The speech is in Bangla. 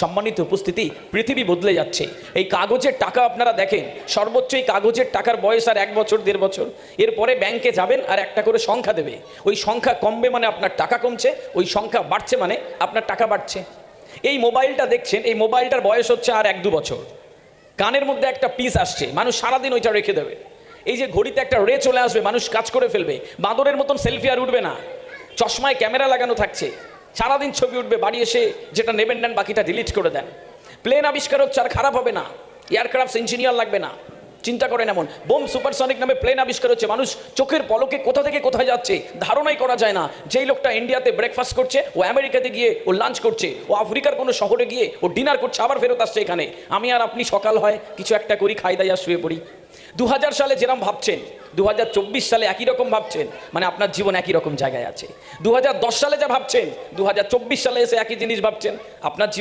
সম্মানিত উপস্থিতি, পৃথিবী বদলে যাচ্ছে। এই কাগজের টাকা আপনারা দেখেন, সর্বোচ্চ এই কাগজের টাকার বয়স আর এক বছর, দেড় বছর। এরপরে ব্যাংকে যাবেন আর একটা করে সংখ্যা দেবে। ওই সংখ্যা কমবে মানে আপনার টাকা কমছে, ওই সংখ্যা বাড়ছে মানে আপনার টাকা বাড়ছে। এই মোবাইলটা দেখছেন, এই মোবাইলটার বয়স হচ্ছে আর এক দু বছর। কানের মধ্যে একটা পিস আসছে, মানুষ সারাদিন ওইটা রেখে দেবে। এই যে ঘড়িতে একটা রে চলে আসবে, মানুষ কাজ করে ফেলবে, বাঁদরের মতন সেলফি আর উঠবে না। চশমায় ক্যামেরা লাগানো থাকছে। সারাদিন ছবি উঠবে, বাড়ি এসে যেটা নেবেন নেন, বাকিটা ডিলিট করে দেন। প্লেন আবিষ্কার হচ্ছে আর খারাপ হবে না। এয়ারক্রাফট ইঞ্জিনিয়ার লাগবে না। চিন্তা করেন এমন। বোম সুপারসনিক নামে প্লেন আবিষ্কার হচ্ছে। মানুষ চোখের পলকে কোথা থেকে কোথায় যাচ্ছে, ধারণাই করা যায় না। যেই লোকটা ইন্ডিয়াতে ব্রেকফাস্ট করছে, ও আমেরিকাতে গিয়ে ও লাঞ্চ করছে, ও আফ্রিকার কোনো শহরে গিয়ে ও ডিনার করছে, আবার ফেরত আসছে এখানে। আমি আর আপনি সকাল হয়, কিছু একটা করি, খাই দাই আর শুয়ে পড়ি। দু হাজার সালে যেরকম ভাবছেন দু হাজার চব্বিশ সালে একই রকম ভাবছেন মানে আপনার জীবন একই রকম জায়গায় আছে। দু হাজার দশ সালে যা ভাবছেন দু হাজার চব্বিশ সালে এসে একই জিনিস ভাবছেন, আপনার জীবন